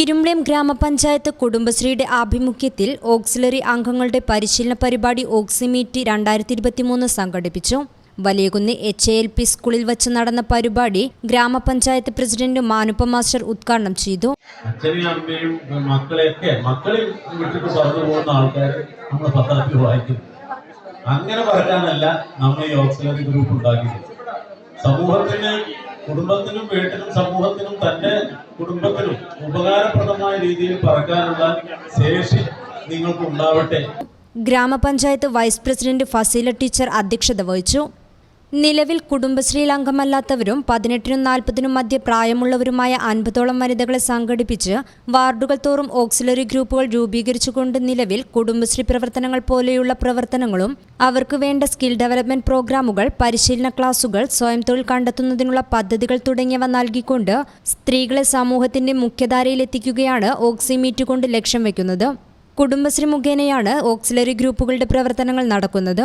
ഇരുമ്പ്ലേം ഗ്രാമപഞ്ചായത്ത് കുടുംബശ്രീയുടെ ആഭിമുഖ്യത്തിൽ ഓക്സിലറി അംഗങ്ങളുടെ പരിശീലന പരിപാടി ഓക്സിമീറ്റ് രണ്ടായിരത്തി ഇരുപത്തിമൂന്ന് സംഘടിപ്പിച്ചു. Valiyakunnu H A L P സ്കൂളിൽ വച്ച് നടന്ന പരിപാടി ഗ്രാമപഞ്ചായത്ത് പ്രസിഡന്റ് മാനുപ്പ മാസ്റ്റർ ഉദ്ഘാടനം ചെയ്തു. നമ്മൾ അങ്ങനെ പറയാനല്ല നമ്മൾ ഈ ഓക്സിലറി ഗ്രൂപ്പ് ഉണ്ടാക്കിയത്. സമൂഹത്തിന് കുടുംബത്തിനും വീട്ടിനും സമൂഹത്തിനും തന്റെ കുടുംബത്തിനും ഉപകാരപ്രദമായ രീതിയിൽ പറക്കാനുള്ള ശേഷി നിങ്ങൾക്ക് ഉണ്ടാവട്ടെ ഗ്രാമപഞ്ചായത്ത് വൈസ് പ്രസിഡന്റ് ഫസീല ടീച്ചർ അധ്യക്ഷത വഹിച്ചു. നിലവിൽ കുടുംബശ്രീയിൽ അംഗമല്ലാത്തവരും പതിനെട്ടിനും നാൽപ്പതിനും മധ്യ പ്രായമുള്ളവരുമായ അൻപതോളം വനിതകളെ സംഘടിപ്പിച്ച് വാർഡുകൾ തോറും ഓക്സിലറി ഗ്രൂപ്പുകൾ രൂപീകരിച്ചുകൊണ്ട് നിലവിൽ കുടുംബശ്രീ പ്രവർത്തനങ്ങൾ പോലെയുള്ള പ്രവർത്തനങ്ങളും അവർക്ക് വേണ്ട സ്കിൽ ഡെവലപ്മെന്റ് പ്രോഗ്രാമുകൾ പരിശീലന ക്ലാസുകൾ സ്വയം തൊഴിൽ കണ്ടെത്തുന്നതിനുള്ള പദ്ധതികൾ തുടങ്ങിയവ നൽകിക്കൊണ്ട് സ്ത്രീകളെ സമൂഹത്തിന്റെ മുഖ്യധാരയിലെത്തിക്കുകയാണ് ഓക്സിമീറ്റ് കൊണ്ട് ലക്ഷ്യം വയ്ക്കുന്നത് കുടുംബശ്രീ മുഖേനയാണ് ഓക്സിലറി ഗ്രൂപ്പുകളുടെ പ്രവർത്തനങ്ങൾ നടക്കുന്നത്.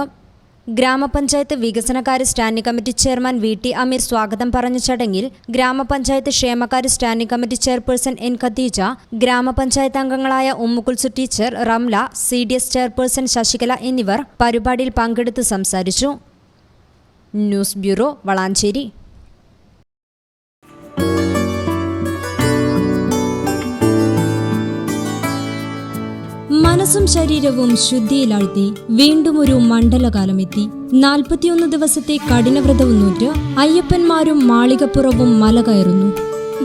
ഗ്രാമപഞ്ചായത്ത് വികസനകാര്യ standing committee chairman V T Ameer സ്വാഗതം പറഞ്ഞ ചടങ്ങിൽ ഗ്രാമപഞ്ചായത്ത് ക്ഷേമകാര്യ standing committee chairperson N Khadeeja ഗ്രാമപഞ്ചായത്ത് അംഗങ്ങളായ Ummukulsu teacher Ramla C D S chairperson Sasikala എന്നിവർ പരിപാടിയിൽ പങ്കെടുത്ത് സംസാരിച്ചു. News bureau Valanchery. മനസ്സും ശരീരവും ശുദ്ധിയിലാഴ്ത്തി വീണ്ടും ഒരു മണ്ഡലകാലമെത്തി. നാൽപ്പത്തിയൊന്ന് ദിവസത്തെ കഠിനവ്രതവും നൂറ്റ് അയ്യപ്പന്മാരും മാളികപ്പുറവും മല കയറുന്നു.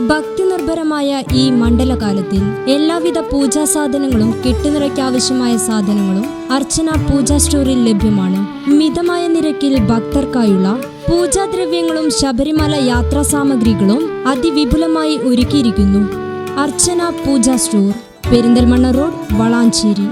ഭക്തി നിർഭരമായ ഈ മണ്ഡലകാലത്തിൽ എല്ലാവിധ പൂജാ സാധനങ്ങളും കെട്ടുനിറയ്ക്കാവശ്യമായ സാധനങ്ങളും അർച്ചന പൂജാ സ്റ്റോറിൽ ലഭ്യമാണ്. മിതമായ നിരക്കിൽ ഭക്തർക്കായുള്ള പൂജാദ്രവ്യങ്ങളും ശബരിമല യാത്രാ സാമഗ്രികളും അതിവിപുലമായി ഒരുക്കിയിരിക്കുന്നു. Archana Pooja store Perinthalmanna road Valanchery.